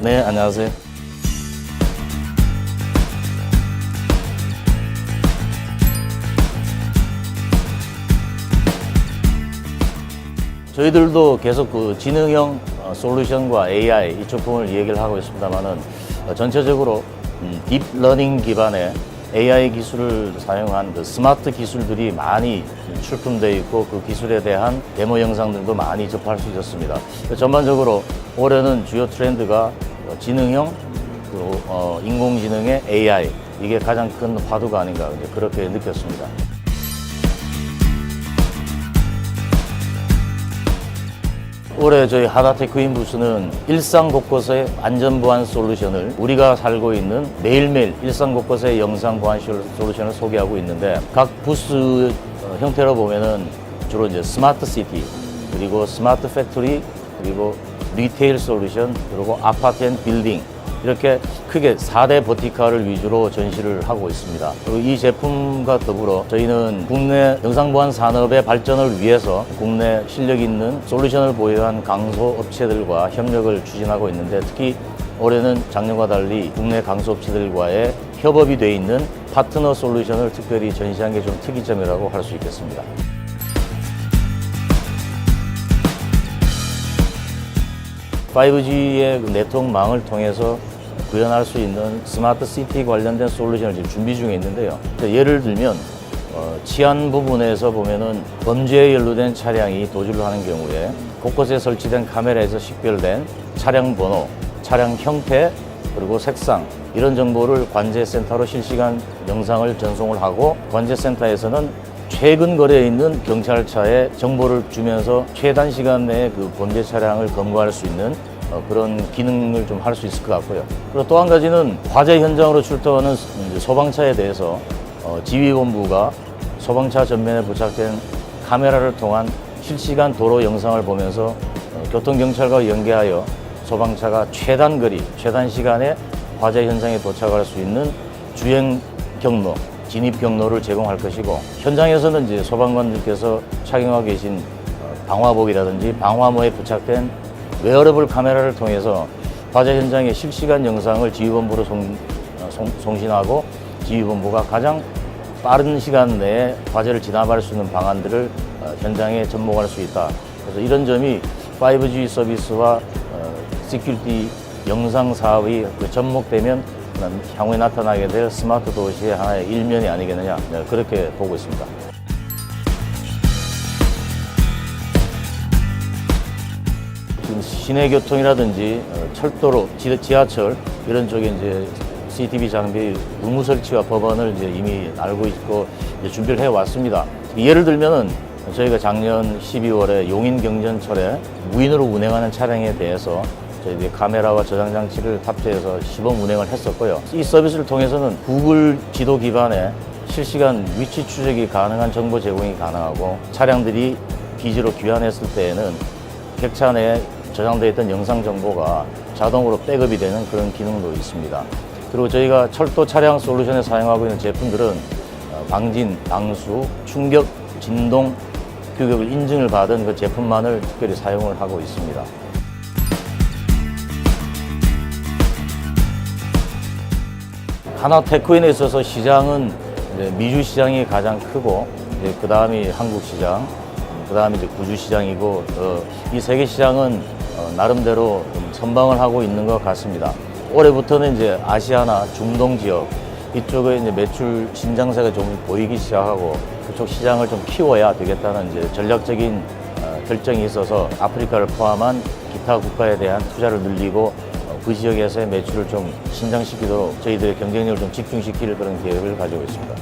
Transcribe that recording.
네, 안녕하세요. 저희들도 계속 그 지능형 어, 솔루션과 AI 이쪽 부분을 얘기를 하고 있습니다만은 어, 전체적으로 음, 딥러닝 기반의 AI 기술을 사용한 그 스마트 기술들이 많이 출품되어 있고 그 기술에 대한 데모 영상들도 많이 접할 수 있었습니다. 전반적으로 올해는 주요 트렌드가 어, 지능형 그리고 어, 인공지능의 AI 이게 가장 큰 화두가 아닌가 그렇게 느꼈습니다. 올해 저희 하다테크 인 부스는 일상 곳곳의 안전 보안 솔루션을 우리가 살고 있는 매일매일 일상 곳곳의 영상 보안 솔- 솔루션을 소개하고 있는데 각 부스 어, 형태로 보면은 주로 이제 스마트 시티 그리고 스마트 팩토리 그리고 리테일 솔루션 그리고 아파트 앤 빌딩 이렇게 크게 4대 버티컬을 위주로 전시를 하고 있습니다. 이 제품과 더불어 저희는 국내 영상보안 산업의 발전을 위해서 국내 실력 있는 솔루션을 보유한 강소 업체들과 협력을 추진하고 있는데 특히 올해는 작년과 달리 국내 강소 업체들과의 협업이 돼 있는 파트너 솔루션을 특별히 전시한 게 좀 특이점이라고 할 수 있겠습니다. 파이브 g 의 네트워크망을 통해서 구현할 수 있는 스마트 시티 관련된 솔루션을 지금 준비 중에 있는데요. 예를 들면 어, 치안 부분에서 보면은 범죄에 연루된 차량이 도주를 하는 경우에 곳곳에 설치된 카메라에서 식별된 차량 번호, 차량 형태, 그리고 색상 이런 정보를 관제센터로 실시간 영상을 전송을 하고 관제센터에서는 최근 거래에 있는 경찰차에 정보를 주면서 최단 시간 내에 그 범죄 차량을 검거할 수 있는 어, 그런 기능을 좀 할 수 있을 것 같고요. 그리고 또 한 가지는 화재 현장으로 출동하는 소방차에 대해서 어, 지휘본부가 소방차 전면에 부착된 카메라를 통한 실시간 도로 영상을 보면서 어, 교통경찰과 연계하여 소방차가 최단 거리, 최단 시간에 화재 현장에 도착할 수 있는 주행 경로, 진입 경로를 제공할 것이고 현장에서는 이제 소방관들께서 착용하고 계신 어, 방화복이라든지 방화모에 부착된 웨어러블 카메라를 통해서 화재 현장의 실시간 영상을 지휘본부로 송, 어, 송- 송 신하고 지휘본부가 가장 빠른 시간 내에 화재를 진압할 수 있는 방안들을 어, 현장에 접목할 수 있다. 그래서 이런 점이 5G 서비스와 어, 시큐리티 영상 사업이 그 접목되면 향후에 나타나게 될 스마트 도시의 하나의 일면이 아니겠느냐 네, 그렇게 보고 있습니다. 지금 시내 교통이라든지 어, 철도로 지- 지하철 이런 쪽에 이제 CCTV 장비 의무 설치와 법안을 이제 이미 알고 있고 이제 준비를 해 왔습니다. 예를 들면은 저희가 작년 12월에 용인 경전철에 무인으로 운행하는 차량에 대해서 저희들이 카메라와 저장 장치를 탑재해서 시범 운행을 했었고요. 이 서비스를 통해서는 구글 지도 기반의 실시간 위치 추적이 가능한 정보 제공이 가능하고 차량들이 기지로 귀환했을 때에는 객차 내에 저장되어 있던 영상 정보가 자동으로 백업이 되는 그런 기능도 있습니다. 그리고 저희가 철도 차량 솔루션에 사용하고 있는 제품들은 어, 방진, 방수, 충격, 진동 규격을 인증을 받은 그 제품만을 특별히 사용을 하고 있습니다. 하나 테크인에 있어서 시장은 미주 시장이 가장 크고 그 다음이 한국 시장, 그 다음이 구주 시장이고 어, 이세 개 시장은 어, 나름대로 좀 선방을 하고 있는 것 같습니다. 올해부터는 이제 아시아나 중동 지역 이쪽에 이제 매출 신장세가 좀 보이기 시작하고 그쪽 시장을 좀 키워야 되겠다는 이제 전략적인 어, 결정이 있어서 아프리카를 포함한 기타 국가에 대한 투자를 늘리고 어, 그 지역에서의 매출을 좀 신장시키도록 저희들의 경쟁력을 좀 집중시킬 그런 계획을 가지고 있습니다.